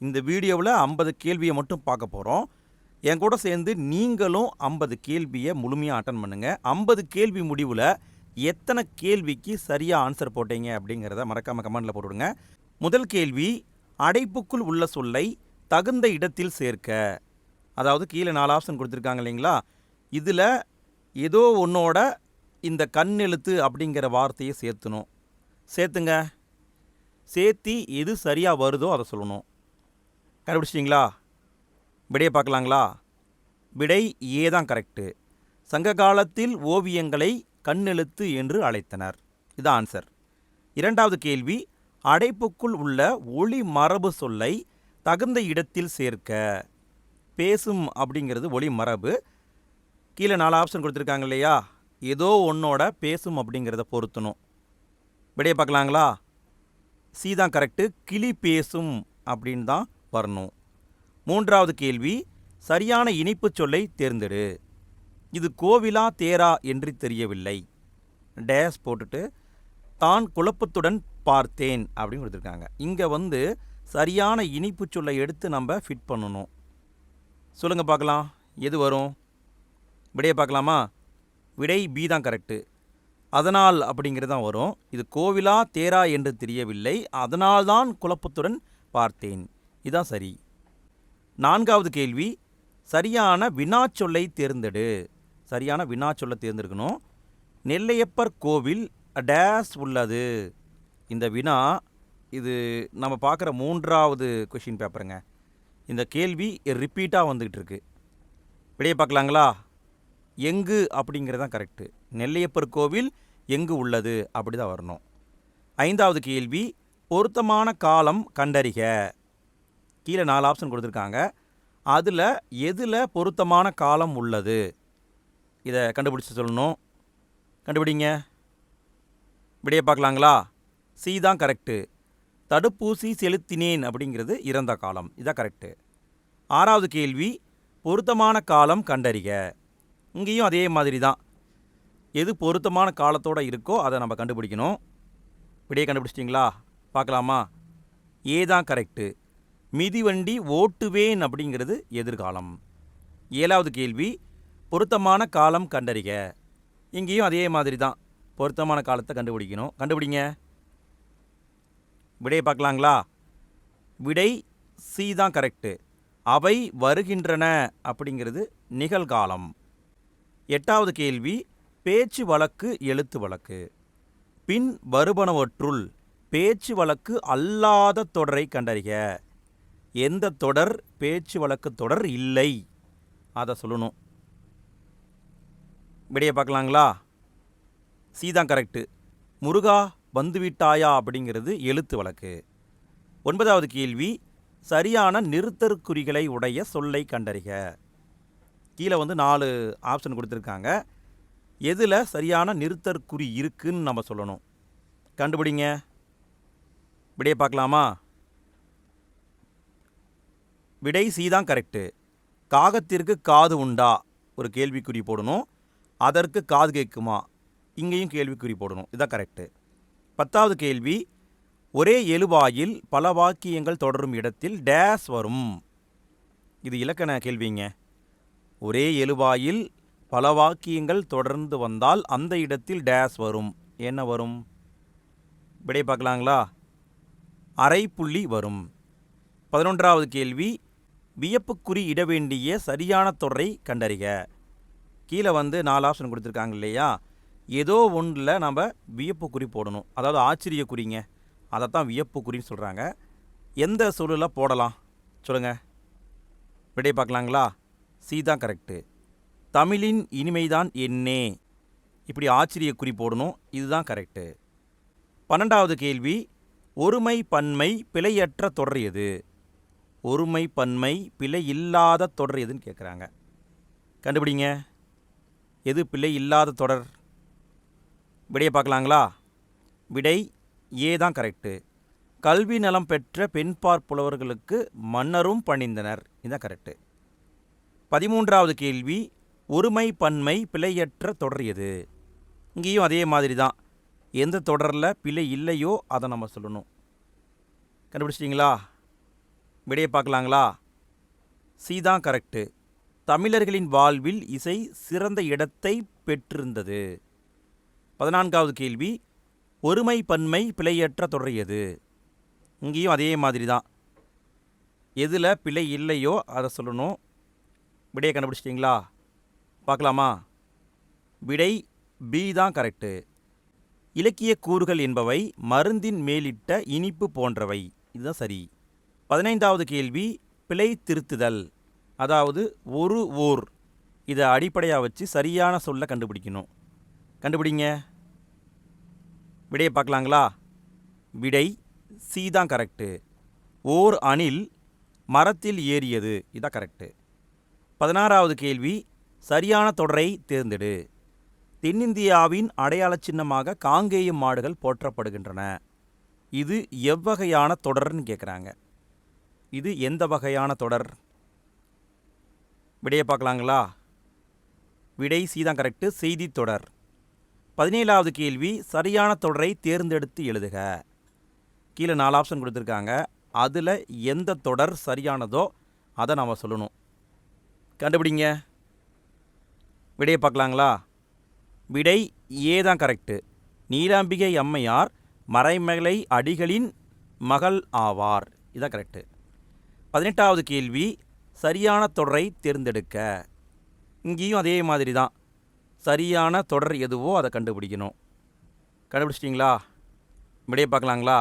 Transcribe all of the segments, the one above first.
இந்த வீடியோவில் ஐம்பது கேள்வியை மட்டும் பார்க்க போகிறோம் என் கூட சேர்ந்து நீங்களும் ஐம்பது கேள்வியை முழுமையாக அட்டன் பண்ணுங்கள் ஐம்பது கேள்வி முடிவில் எத்தனை கேள்விக்கு சரியாக ஆன்சர் போட்டீங்க அப்படிங்கிறத மறக்காமல் கமெண்டில் போட்டுவிடுங்க முதல் கேள்வி அடைப்புக்குள் உள்ள சொல்லை தகுந்த இடத்தில் சேர்க்க. அதாவது கீழே நாலு ஆப்ஷன் கொடுத்துருக்காங்க இல்லைங்களா? இதில் ஏதோ ஒன்றோட இந்த கண் எழுத்து அப்படிங்கிற வார்த்தையை சேர்த்துணும். சேர்த்துங்க. சேர்த்தி எது சரியாக வருதோ அதை சொல்லணும். கண்டுபிடிச்சிட்டிங்களா? விடையை பார்க்கலாங்களா? விடை ஏ தான் கரெக்டு சங்க காலத்தில் ஓவியங்களை கண்ணெழுத்து என்று அழைத்தனர். இது ஆன்சர் இரண்டாவது கேள்வி அடைப்புக்குள் உள்ள ஒளி மரபு சொல்லை தகுந்த இடத்தில் சேர்க்க. பேசும் அப்படிங்கிறது ஒளி மரபு. கீழே நாலு ஆப்ஷன் கொடுத்துருக்காங்க இல்லையா? ஏதோ ஒன்றோட பேசும் அப்படிங்கிறத பொருத்தணும். விடையை பார்க்கலாங்களா? சி தான் கரெக்டு கிளி பேசும் அப்படின்னு தான் வரணும். மூன்றாவது கேள்வி சரியான இனிப்புச் சொல்லை தேர்ந்தெடு. இது கோவிலா தேரா என்று தெரியவில்லை. டேஸ் போட்டுட்டு தான் குழப்பத்துடன் பார்த்தேன் அப்படின்னு கொடுத்துருக்காங்க. இங்கே வந்து சரியான இனிப்புச் சொல்லை எடுத்து நம்ம ஃபிட் பண்ணணும். சொல்லுங்கள் பார்க்கலாம். எது வரும்? விடையை பார்க்கலாமா? விடை பி தான் கரெக்டு அதனால் அப்படிங்கிறது தான் வரும். இது கோவிலா தேரா என்று தெரியவில்லை. அதனால்தான் குழப்பத்துடன் பார்த்தேன். இதான் சரி. நான்காவது கேள்வி சரியான வினாச்சொல்லை தேர்ந்தெடு. சரியான வினாச்சொல்லை தேர்ந்தெடுக்கணும். நெல்லையப்பர் கோவில் டேஸ் உள்ளது. இந்த வினா இது நம்ம பார்க்குற மூன்றாவது கொஷின் பேப்பருங்க இந்த கேள்வி ரிப்பீட்டாக வந்துக்கிட்டு இருக்கு வெளியே பார்க்கலாங்களா? எங்கு அப்படிங்கிறது தான் கரெக்டு நெல்லையப்பர் கோவில் எங்கு உள்ளது? அப்படி தான் வரணும். ஐந்தாவது கேள்வி பொருத்தமான காலம் கண்டறிக. கீழே நாலு ஆப்ஷன் கொடுத்துருக்காங்க. அதில் எதில் பொருத்தமான காலம் உள்ளது? இதை கண்டுபிடிச்சு சொல்லணும். கண்டுபிடிங்க. விடையை பார்க்கலாங்களா? சி தான் கரெக்டு தடுப்பூசி செலுத்தினேன் அப்படிங்கிறது இறந்த காலம். இதான் கரெக்டு ஆறாவது கேள்வி பொருத்தமான காலம் கண்டறிக. இங்கேயும் அதே மாதிரி தான் எது பொருத்தமான காலத்தோடு இருக்கோ அதை நம்ம கண்டுபிடிக்கணும். விடையை கண்டுபிடிச்சிட்டிங்களா? பார்க்கலாமா? ஏ தான் கரெக்டு மிதிவண்டி ஓட்டுவேன் அப்படிங்கிறது எதிர்காலம். ஏழாவது கேள்வி பொருத்தமான காலம் கண்டறிக. இங்கேயும் அதே மாதிரி தான் பொருத்தமான காலத்தை கண்டுபிடிக்கணும். கண்டுபிடிங்க. விடையை பார்க்கலாங்களா? விடை சி தான் கரெக்டு அவை வருகின்றன அப்படிங்கிறது நிகழ்காலம். எட்டாவது கேள்வி பேச்சு வழக்கு எழுத்து வழக்கு. பின் வருபனவற்றுள் பேச்சு வழக்கு அல்லாத தொடரை கண்டறிக. எந்த தொடர் பேச்சு வழக்கு தொடர் இல்லை. அதை சொல்லணும். விடையை பார்க்கலாங்களா? சீதான் கரெக்டு முருகா வந்துவிட்டாயா அப்படிங்கிறது எழுத்து வழக்கு. ஒன்பதாவது கேள்வி சரியான நிறுத்தற்குறிகளை உடைய சொல்லை கண்டறிக. கீழே வந்து நாலு ஆப்ஷன் கொடுத்துருக்காங்க. எதில் சரியான நிறுத்தற்குறி இருக்குன்னு நம்ம சொல்லணும். கண்டுபிடிங்க. விடையை பார்க்கலாமா? விடை சி தான் கரெக்டு காகத்திற்கு காது உண்டா? ஒரு கேள்விக்குறி போடணும். அதற்கு காது கேட்குமா? இங்கேயும் கேள்விக்குறி போடணும். இதான் கரெக்டு பத்தாவது கேள்வி ஒரே எழுவாயில் பல வாக்கியங்கள் தொடரும் இடத்தில் டேஸ் வரும். இது இலக்கண கேள்விங்க. ஒரே எழுவாயில் பல வாக்கியங்கள் தொடர்ந்து வந்தால் அந்த இடத்தில் டேஸ் வரும். என்ன வரும்? விடை பார்க்கலாங்களா? அரை புள்ளி வரும். பதினொன்றாவது கேள்வி வியப்புக்குறி இட வேண்டிய சரியான தொடரை கண்டறிக. கீழே வந்து நாலு ஆப்ஷன் கொடுத்துருக்காங்க இல்லையா? ஏதோ ஒன்றில் நம்ம வியப்புக்குறி போடணும். அதாவது ஆச்சரிய குறிங்க. அதைத்தான் வியப்புக்குறின்னு சொல்கிறாங்க எந்த சொல்லில் போடலாம்? சொல்லுங்கள் விடை பார்க்கலாங்களா? சி தான் கரெக்டு தமிழின் இனிமைதான் என்னே. இப்படி ஆச்சரிய குறி போடணும். இதுதான் கரெக்டு பன்னெண்டாவது கேள்வி ஒருமை பன்மை பிழையற்ற தொடர் எது? ஒருமை பன்மை பிழை இல்லாத தொடர் எதுன்னு கேட்குறாங்க கண்டுபிடிங்க. எது பிழை இல்லாத தொடர்? விடையை பார்க்கலாங்களா? விடை ஏ தான் கரெக்டு கல்வி நலம் பெற்ற பெண்பார் புலவர்களுக்கு மன்னரும் பணிந்தனர். இதுதான் கரெக்டு பதிமூன்றாவது கேள்வி ஒருமை பன்மை பிழையற்ற தொடர் எது? இங்கேயும் அதே மாதிரி தான் எந்த தொடரில் பிழை இல்லையோ அதை நம்ம சொல்லணும். கண்டுபிடிச்சிட்டிங்களா? விடையை பார்க்கலாங்களா? சி தான் கரெக்டு தமிழர்களின் வாழ்வில் இசை சிறந்த இடத்தை பெற்றிருந்தது. பதினான்காவது கேள்வி ஒருமை பன்மை பிழையற்ற தொடரியது இங்கேயும் அதே மாதிரி தான். எதில் பிழை இல்லையோ அதை சொல்லணும். விடையை கண்டுபிடிச்சிட்டிங்களா? பார்க்கலாமா? விடை பி தான் கரெக்டு இலக்கிய கூறுகள் என்பவை மருந்தின் மேலிட்ட இனிப்பு போன்றவை. இதுதான் சரி. பதினைந்தாவது கேள்வி பிழை திருத்துதல். அதாவது ஒரு ஓர். இதை அடிப்படையாக வச்சு சரியான சொல்ல கண்டுபிடிக்கணும். கண்டுபிடிங்க. விடையை பார்க்கலாங்களா? விடை சி தான் கரெக்டு ஓர் அணில் மரத்தில் ஏறியது. இதான் கரெக்டு பதினாறாவது கேள்வி சரியான தொடரை தேர்ந்தெடு. தென்னிந்தியாவின் அடையாள சின்னமாக காங்கேயம் மாடுகள் போற்றப்படுகின்றன. இது எவ்வகையான தொடர்ன்னு கேட்குறாங்க இது எந்த வகையான தொடர்? விடையை பார்க்கலாங்களா? விடை சீதான் கரெக்டு செய்தி தொடர். பதினேழாவது கேள்வி சரியான தொடரை தேர்ந்தெடுத்து எழுதுக. கீழே நாலு ஆப்ஷன் கொடுத்துருக்காங்க. அதில் எந்த தொடர் சரியானதோ அதை நாம் சொல்லணும். கண்டுபிடிங்க. விடையை பார்க்கலாங்களா? விடை ஏ தான் கரெக்டு நீலாம்பிகை அம்மையார் மறைமலை அடிகளின் மகள் ஆவார். இதான் கரெக்டு பதினெட்டாவது கேள்வி சரியான தொடரை தேர்ந்தெடுக்க. இங்கேயும் அதே மாதிரி தான். சரியான தொடர் எதுவோ அதை கண்டுபிடிக்கணும். கண்டுபிடிச்சிட்டிங்களா? விடையை பார்க்கலாங்களா?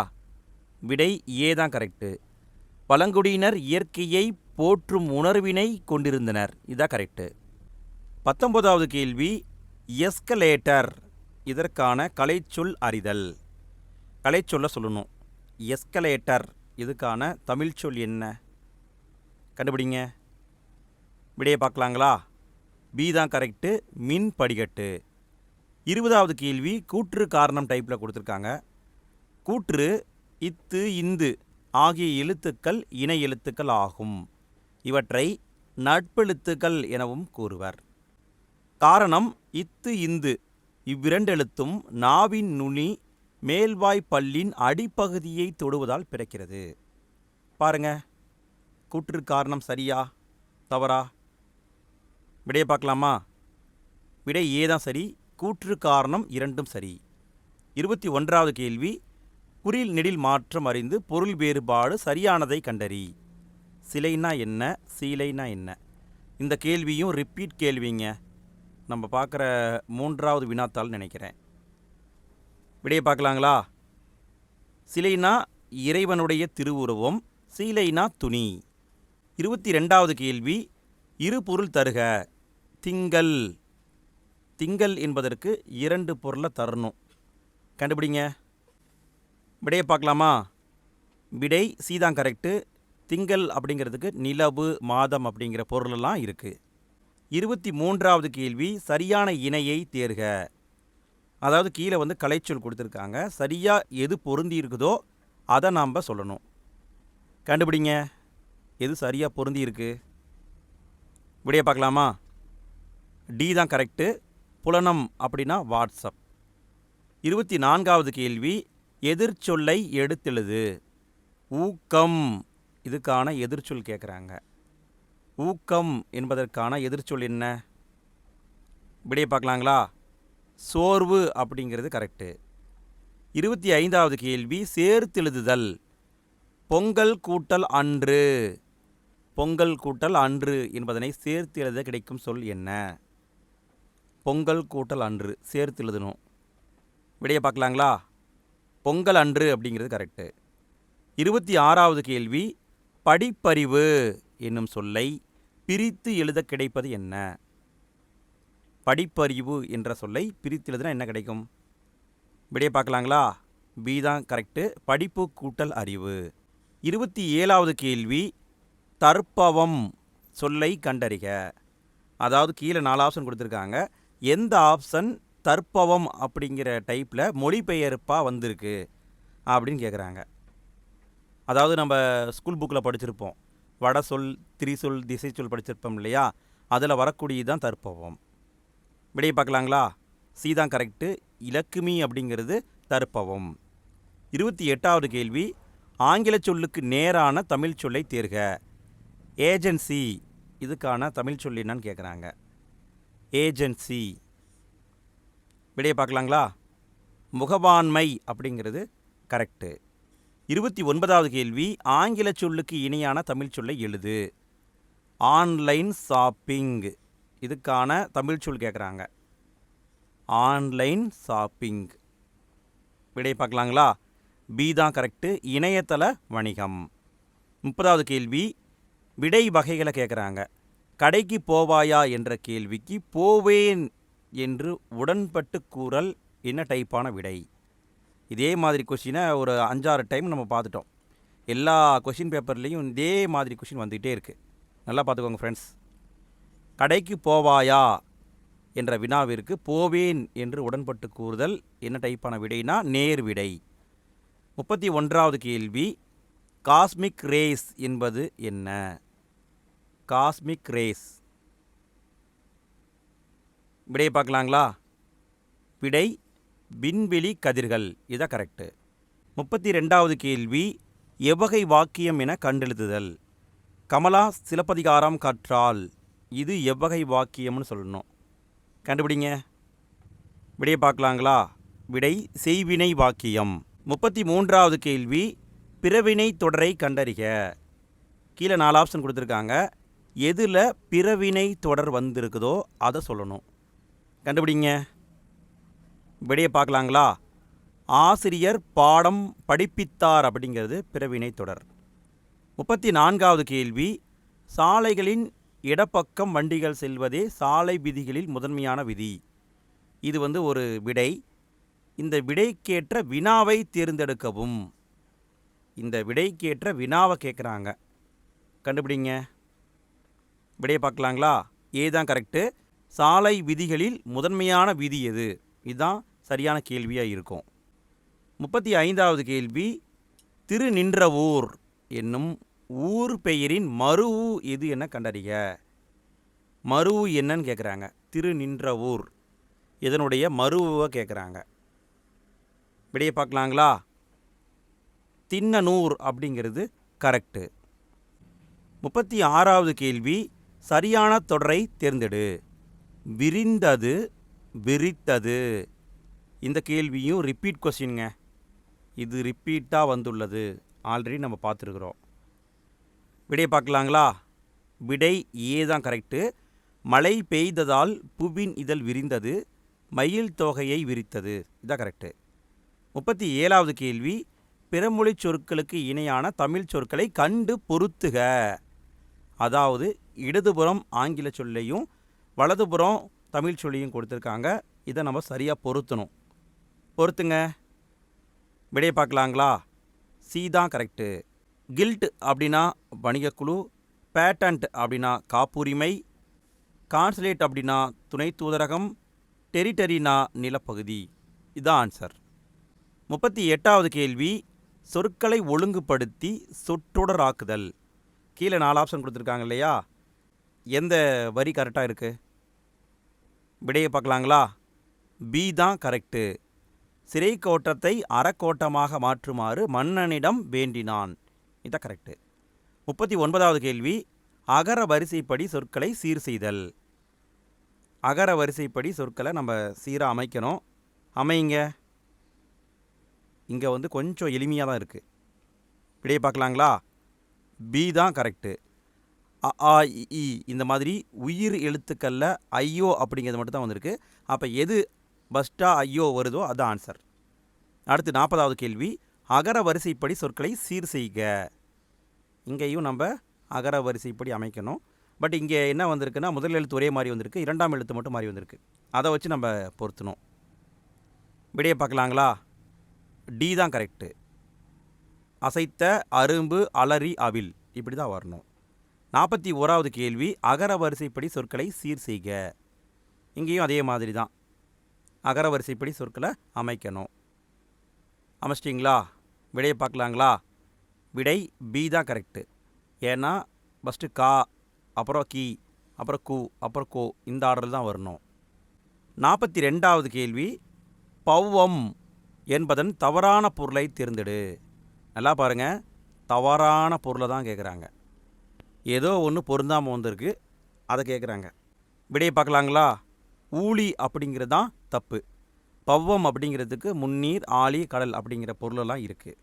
விடை ஏ தான் கரெக்டு பழங்குடியினர் இயற்கையை போற்றும் உணர்வினை கொண்டிருந்தனர். இதான் கரெக்டு பத்தொன்பதாவது கேள்வி எஸ்கலேட்டர் இதற்கான கலைச்சொல் அறிதல். கலைச்சொல்ல சொல்லணும். எஸ்கலேட்டர் இதுக்கான தமிழ் சொல் என்ன? கண்டுபிடிங்க. விடையை பார்க்கலாங்களா? பி தான் கரெக்டு மின் படிக்கட்டு. இருபதாவது கேள்வி கூற்று காரணம் டைப்பில் கொடுத்துருக்காங்க. கூற்று இத்து இந்து ஆகிய எழுத்துக்கள் இணை எழுத்துக்கள் ஆகும். இவற்றை நட்பெழுத்துக்கள் எனவும் கூறுவர். காரணம் இத்து இந்து இவ்விரண்டெழுத்தும் நாவின் நுனி மேல்வாய் பல்லின் அடிப்பகுதியை தொடுவதால் பிறக்கிறது. பாருங்கள் கூற்று காரணம் சரியா தவறா? விடையை பார்க்கலாமா? விடை ஏ தான் சரி கூற்று காரணம் இரண்டும் சரி. இருபத்தி ஒன்றாவது கேள்வி குறில் நெடில் மாற்றம் அறிந்து பொருள் வேறுபாடு சரியானதை கண்டறி. சிலைனா என்ன சீலைனா என்ன? இந்த கேள்வியும் ரிப்பீட் கேள்விங்க. நம்ம பார்க்குற மூன்றாவது வினாத்தால் நினைக்கிறேன். விடையை பார்க்கலாங்களா? சிலைனா இறைவனுடைய திருவுருவம் சீலைனா துணி. இருபத்தி ரெண்டாவது கேள்வி இரு பொருள் தருக. திங்கள். திங்கள் என்பதற்கு இரண்டு பொருளை தரணும். கண்டுபிடிங்க. விடையை பார்க்கலாமா? விடை சீதான் கரெக்டு திங்கள் அப்படிங்கிறதுக்கு நிலவு மாதம் அப்படிங்கிற பொருளெல்லாம் இருக்குது இருபத்தி மூன்றாவது கேள்வி சரியான இணையை தேர்க. அதாவது கீழே வந்து கலைச்சொல் கொடுத்துருக்காங்க. சரியாக எது பொருந்தி இருக்குதோ அதை நாம் சொல்லணும். கண்டுபிடிங்க. எது சரியாக பொருந்தி இருக்கு பார்க்கலாமா? டி தான் கரெக்டு புலனம் அப்படின்னா வாட்ஸ்அப். இருபத்தி நான்காவது கேள்வி எதிர்ச்சொல்லை எடுத்தெழுது. ஊக்கம் இதுக்கான எதிர்ச்சொல் கேட்குறாங்க. ஊக்கம் என்பதற்கான எதிர்ச்சொல் என்ன? விடையை பார்க்கலாங்களா? சோர்வு அப்படிங்கிறது கரெக்டு இருபத்தி ஐந்தாவது கேள்வி சேர்த்தெழுதுதல். பொங்கல் கூட்டல் அன்று. பொங்கல் கூட்டல் அன்று என்பதனை சேர்த்து எழுத கிடைக்கும் சொல் என்ன? பொங்கல் கூட்டல் அன்று சேர்த்து எழுதணும். விடையை பார்க்கலாங்களா? பொங்கல் அன்று அப்படிங்கிறது கரெக்டு இருபத்தி ஆறாவது கேள்வி படிப்பறிவு என்னும் சொல்லை பிரித்து எழுத கிடைப்பது என்ன? படிப்பறிவு என்ற சொல்லை பிரித்து எழுதுனா என்ன கிடைக்கும்? விடையை பார்க்கலாங்களா? பி தான் கரெக்டு படிப்பு கூட்டல் அறிவு. இருபத்தி ஏழாவது கேள்வி தற்பவம் சொல்லை கண்டறிக. அதாவது கீழே நாலு ஆப்ஷன் கொடுத்துருக்காங்க. எந்த ஆப்ஷன் தற்பவம் அப்படிங்கிற டைப்பில் மொழிபெயர்ப்பாக வந்திருக்கு அப்படின்னு கேட்குறாங்க அதாவது நம்ம ஸ்கூல் புக்கில் படிச்சிருப்போம். வட சொல் திரிசொல் திசை சொல் படிச்சிருப்போம் இல்லையா? அதில் வரக்கூடியது தான் தற்பவம். விடையை பார்க்கலாங்களா? சி தான் கரெக்டு இலக்குமி அப்படிங்கிறது தற்பவம். இருபத்தி எட்டாவது கேள்வி ஆங்கில சொல்லுக்கு நேரான தமிழ் சொல்லை தேர்க. ஏஜென்சி இதுக்கான தமிழ் சொல் என்னன்னு கேட்குறாங்க ஏஜென்சி. விடையை பார்க்கலாங்களா? முகவாண்மை அப்படிங்கிறது கரெக்டு இருபத்தி ஒன்பதாவது கேள்வி ஆங்கில சொல்லுக்கு இணையான தமிழ் சொல்லை எழுது. Online shopping. இதுக்கான தமிழ் சொல் கேட்குறாங்க ஆன்லைன் ஷாப்பிங். விடையை பார்க்கலாங்களா? பி தான் கரெக்டு இணையதள வணிகம். முப்பதாவது கேள்வி விடை வகைகளை கேட்குறாங்க கடைக்கு போவாயா என்ற கேள்விக்கு போவேன் என்று உடன்பட்டு கூறல் என்ன டைப்பான விடை? இதே மாதிரி கொஷினை ஒரு அஞ்சாறு டைம் நம்ம பார்த்துட்டோம். எல்லா கொஷின் பேப்பர்லேயும் இதே மாதிரி கொஷின் வந்துக்கிட்டே இருக்குது நல்லா பார்த்துக்கோங்க ஃப்ரெண்ட்ஸ் கடைக்கு போவாயா என்ற வினாவிற்கு போவேன் என்று உடன்பட்டு கூறுதல் என்ன டைப்பான விடைனா நேர் விடை. முப்பத்தி ஒன்றாவது கேள்வி காஸ்மிக் ரேஸ் என்பது என்ன? Cosmic rays. விடையை பார்க்கலாங்களா? விடை விண்வெளி கதிர்கள். இதான் கரெக்டு முப்பத்தி ரெண்டாவது கேள்வி எவ்வகை வாக்கியம் என கண்டெழுத்துதல் கமலா சிலப்பதிகாரம் கற்றால் இது எவ்வகை வாக்கியம்னு சொல்லணும். கண்டுபிடிங்க. விடையை பார்க்கலாங்களா? விடை செய்வினை வாக்கியம். முப்பத்தி மூன்றாவது கேள்வி பிறவினை தொடரை கண்டறிக. கீழே நாலு ஆப்ஷன் கொடுத்துருக்காங்க. எதில் பிறவினை தொடர் வந்திருக்குதோ அதை சொல்லணும். கண்டுபிடிங்க. விடையை பார்க்கலாங்களா? ஆசிரியர் பாடம் படிப்பித்தார் அப்படிங்கிறது பிறவினை தொடர். முப்பத்தி நான்காவது கேள்வி. சாலைகளின் இடப்பக்கம் வண்டிகள் செல்வதே சாலை விதிகளில் முதன்மையான விதி. இது வந்து ஒரு விடை. இந்த விடைக்கேற்ற வினாவை தேர்ந்தெடுக்கவும். இந்த விடைக்கேற்ற வினாவை கேட்குறாங்க. கண்டுபிடிங்க. விடையை பார்க்கலாங்களா? ஏ தான் கரெக்டு சாலை விதிகளில் முதன்மையான விதி எது? இதுதான் சரியான கேள்வியாக இருக்கும். முப்பத்தி ஐந்தாவது கேள்வி திருநின்றவூர் என்னும் ஊர் பெயரின் மருவு எது என கண்டறிக. மருவு என்னன்னு கேட்குறாங்க திருநின்றவூர் இதனுடைய மருவை கேட்குறாங்க விடையை பார்க்கலாங்களா? தின்னனூர் அப்படிங்கிறது கரெக்டு முப்பத்தி ஆறாவது கேள்வி சரியான தொடரை தேர்ந்தெடு. விரிந்தது விரித்தது. இந்த கேள்வியும் ரிப்பீட் கொஸ்டின்ங்க இது ரிப்பீட்டாக வந்துள்ளது. ஆல்ரெடி நம்ம பார்த்துருக்குறோம். விடையை பார்க்கலாங்களா? விடை ஏ தான் கரெக்டு மழை பெய்ததால் புவின் இதழ் விரிந்தது. மயில் தொகையை விரித்தது. இதான் கரெக்டு முப்பத்தி ஏழாவது கேள்வி. பிறமொழி சொற்களுக்கு இணையான தமிழ் சொற்களை கண்டு பொருத்துக. அதாவது இடதுபுறம் ஆங்கில சொல்லையும் வலதுபுறம் தமிழ் சொல்லியும் கொடுத்துருக்காங்க. இதை நம்ம சரியாக பொருத்தணும். பொருத்துங்க. விடையை பார்க்கலாங்களா? சி தான் கரெக்டு கில்ட் அப்படின்னா வணிகக்குழு பேட்டன்ட் அப்படின்னா காப்புரிமை கான்சுலேட் அப்படின்னா துணை தூதரகம் டெரிட்டரினா நிலப்பகுதி. இதான் ஆன்சர். முப்பத்தி எட்டாவது கேள்வி சொற்களை ஒழுங்குபடுத்தி சொற்றொடராக்குதல். கீழே நாலு ஆப்ஷன் கொடுத்துருக்காங்க இல்லையா? எந்த வரி கரெக்டாக இருக்குது விடையை பார்க்கலாங்களா? பி தான் கரெக்டு சிறை கோட்டத்தை அறக்கோட்டமாக மாற்றுமாறு மன்னனிடம் வேண்டினான். இதான் கரெக்டு முப்பத்தி ஒன்பதாவது கேள்வி. அகர வரிசைப்படி சொற்களை சீர் செய்தல். அகர வரிசைப்படி சொற்களை நம்ம சீராக அமைக்கணும். அமைங்க இங்கே வந்து கொஞ்சம் எளிமையாக தான் இருக்குது விடையை பார்க்கலாங்களா? பி தான் கரெக்டு அ ஆ இ, இந்த மாதிரி உயிர் எழுத்துக்களில் ஐயோ அப்படிங்கிறது மட்டும் தான் வந்திருக்கு. அப்போ எது பஸ்டா ஐயோ வருதோ அதுதான் ஆன்சர் அடுத்து நாற்பதாவது கேள்வி. அகர வரிசைப்படி சொற்களை சீர் செய்க. இங்கேயும் நம்ம அகர வரிசைப்படி அமைக்கணும். பட் இங்கே என்ன வந்திருக்குன்னா முதல் எழுத்து ஒரே மாதிரி வந்திருக்கு இரண்டாம் எழுத்து மட்டும் மாறி வந்திருக்கு. அதை வச்சு நம்ம பொருத்தணும். விடையை பார்க்கலாங்களா? டி தான் கரெக்டு அசைத்த அரும்பு அலறி அவில். இப்படி தான் வரணும். நாற்பத்தி ஓராவது கேள்வி அகர வரிசைப்படி சொற்களை சீர் செய்க. இங்கேயும் அதே மாதிரி தான். அகர வரிசைப்படி சொற்களை அமைக்கணும். அமைச்சிட்டிங்களா? விடையை பார்க்கலாங்களா? விடை பி தான் கரெக்டு ஏன்னா ஃபஸ்ட்டு கா அப்புறம் கி அப்புறம் கு அப்புறம் கோ இந்த ஆர்டரில் தான் வரணும். நாற்பத்தி ரெண்டாவது கேள்வி பௌவம் என்பதன் தவறான பொருளை தேர்ந்தெடு. நல்லா பாருங்கள் தவறான பொருளை தான் கேட்குறாங்க ஏதோ ஒன்று பொருந்தாமல் வந்திருக்கு. அதை கேட்குறாங்க விடையை பார்க்கலாங்களா? ஊழி அப்படிங்கிறது தான் தப்பு. பவ்வம் அப்படிங்கிறதுக்கு முன்னீர் ஆழி கடல் அப்படிங்கிற பொருளெல்லாம் இருக்குது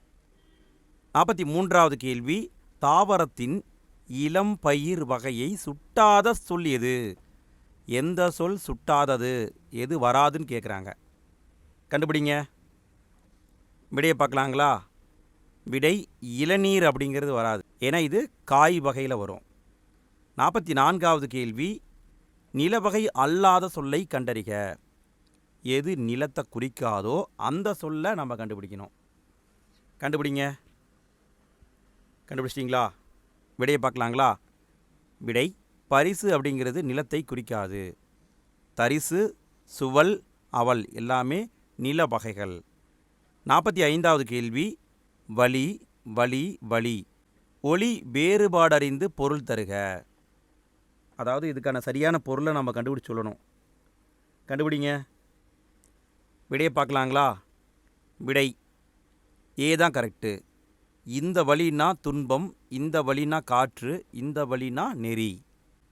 நாற்பத்தி மூன்றாவது கேள்வி தாவரத்தின் இளம் பயிர் வகையை சுட்டாத சொல் எது? எந்த சொல் சுட்டாதது? எது வராதுன்னு கேட்குறாங்க கண்டுபிடிங்க. விடையை பார்க்கலாங்களா? விடை இளநீர் அப்படிங்கிறது வராது. ஏன்னா இது காய் வகையில் வரும். நாற்பத்தி நான்காவது கேள்வி நிலவகை அல்லாத சொல்லை கண்டறிக. எது நிலத்தை குறிக்காதோ அந்த சொல்லை நம்ம கண்டுபிடிக்கணும். கண்டுபிடிங்க. கண்டுபிடிச்சிட்டிங்களா? விடையை பார்க்கலாங்களா? விடை பரிசு அப்படிங்கிறது நிலத்தை குறிக்காது. தரிசு சுவல் அவல் எல்லாமே நில வகைகள். நாற்பத்தி ஐந்தாவது கேள்வி வலி வலி வலி. ஒளி வேறுபாடறிந்து பொருள் தருக. அதாவது இதுக்கான சரியான பொருளை நம்ம கண்டுபிடிச்சு சொல்லணும். கண்டுபிடிங்க. விடையை பார்க்கலாங்களா? விடை. ஏ தான் கரெக்டு இந்த வழினா துன்பம் இந்த வழினா காற்று இந்த வழினா நெறி.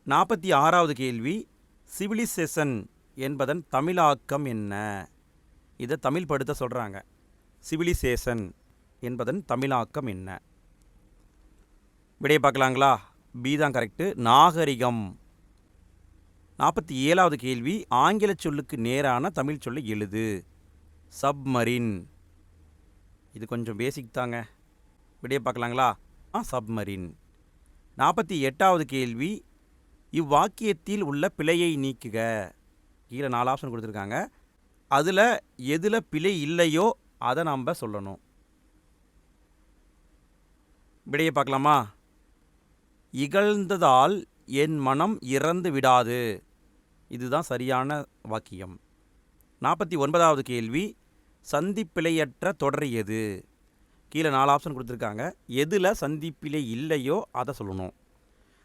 நாற்பத்தி ஆறாவது கேள்வி சிவிலிசேஷன் என்பதன் தமிழாக்கம் என்ன? இதை தமிழ் படுத்த சொல்கிறாங்க சிவிலிசேஷன் என்பதன் தமிழாக்கம் என்ன? விடையை பார்க்கலாங்களா? பி தான் கரெக்டு நாகரிகம். நாற்பத்தி ஏழாவது கேள்வி ஆங்கில சொல்லுக்கு நேரான தமிழ் சொல்லை எழுது. சப்மரின். இது கொஞ்சம் பேசிக் தாங்க. விடையை பார்க்கலாங்களா? ஆ சப்மரின். நாற்பத்தி எட்டாவது கேள்வி இவ்வாக்கியத்தில் உள்ள பிழையை நீக்குக. கீழே நாலு ஆப்ஷன் கொடுத்துருக்காங்க. அதில் எதில் பிழை இல்லையோ அதை நம்ம சொல்லணும். விடையை பார்க்கலாமா? இகழ்ந்ததால் என் மனம் இறந்து விடாது. இதுதான் சரியான வாக்கியம். நாற்பத்தி ஒன்பதாவது கேள்வி சந்திப்பிழையற்ற தொடர் எது? கீழே நாலு ஆப்ஷன் கொடுத்துருக்காங்க. எதில் சந்திப்பிலே இல்லையோ அதை சொல்லணும்.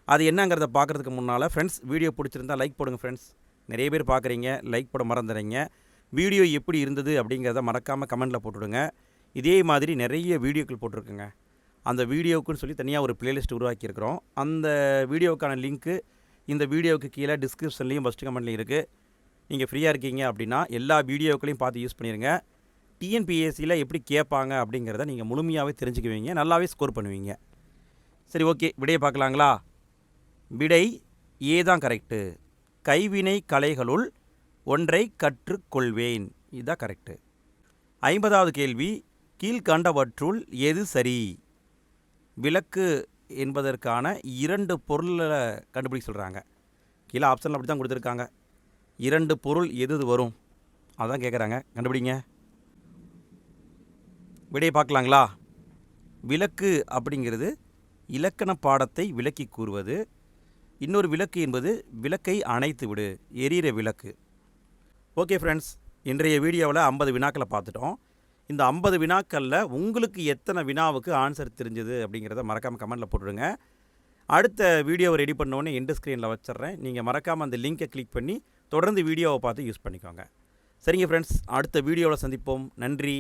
அது என்னங்கிறத பார்க்குறதுக்கு முன்னால் ஃப்ரெண்ட்ஸ் வீடியோ பிடிச்சிருந்தா லைக் போடுங்க ஃப்ரெண்ட்ஸ் நிறைய பேர் பார்க்குறீங்க லைக் போட மறந்துடுறீங்க வீடியோ எப்படி இருந்தது அப்படிங்கிறத மறக்காமல் கமெண்டில் போட்டுவிடுங்க இதே மாதிரி நிறைய வீடியோக்கள் போட்டிருக்குங்க. அந்த வீடியோவுக்குன்னு சொல்லி தனியாக ஒரு பிளேலிஸ்ட் உருவாக்கியிருக்கிறோம். அந்த வீடியோவுக்கான லிங்க்கு இந்த வீடியோவுக்கு கீழே டிஸ்கிரிப்ஷன்லேயும் ஃபஸ்ட்டு கமெண்ட்லையும் இருக்குது நீங்கள் ஃப்ரீயாக இருக்கீங்க அப்படின்னா எல்லா வீடியோக்களையும் பார்த்து யூஸ் பண்ணிடுங்க டிஎன்பிஎஸ்சியில் எப்படி கேட்பாங்க அப்படிங்கிறத நீங்கள் முழுமையாகவே தெரிஞ்சுக்குவீங்க. நல்லாவே ஸ்கோர் பண்ணுவீங்க. சரி ஓகே விடையை பார்க்கலாங்களா? விடை ஏ தான் கரெக்டு கைவினை கலைகளுள் ஒன்றை கற்றுக்கொள்வேன். இதுதான் கரெக்டு ஐம்பதாவது கேள்வி கீழ்கண்டவற்றுள் எது சரி? விளக்கு என்பதற்கான இரண்டு பொருளை கண்டுபிடிக்க சொல்கிறாங்க கீழே ஆப்ஷனில் அப்படி தான் கொடுத்துருக்காங்க. இரண்டு பொருள் எது எது வரும்? அதான் கேட்குறாங்க கண்டுபிடிங்க. விடையை பார்க்கலாங்களா? விளக்கு அப்படிங்கிறது இலக்கண பாடத்தை விளக்கி கூறுவது. இன்னொரு விளக்கு என்பது விளக்கை அணைத்து விடு எரியிற விளக்கு. ஓகே ஃப்ரெண்ட்ஸ் இன்றைய வீடியோவில் ஐம்பது வினாக்களை பார்த்துட்டோம். இந்த ஐம்பது வினாக்களில் உங்களுக்கு எத்தனை வினாவுக்கு ஆன்சர் தெரிஞ்சது அப்படிங்கிறத மறக்காமல் கமெண்ட்டில் போட்டுடுங்க. அடுத்த வீடியோவை ரெடி பண்ணோன்னே எண்டு ஸ்க்ரீனில் வச்சிடுறேன். நீங்கள் மறக்காமல் அந்த லிங்கை கிளிக் பண்ணி தொடர்ந்து வீடியோவை பார்த்து யூஸ் பண்ணிக்கோங்க. சரிங்க ஃப்ரெண்ட்ஸ் அடுத்த வீடியோவில் சந்திப்போம். நன்றி.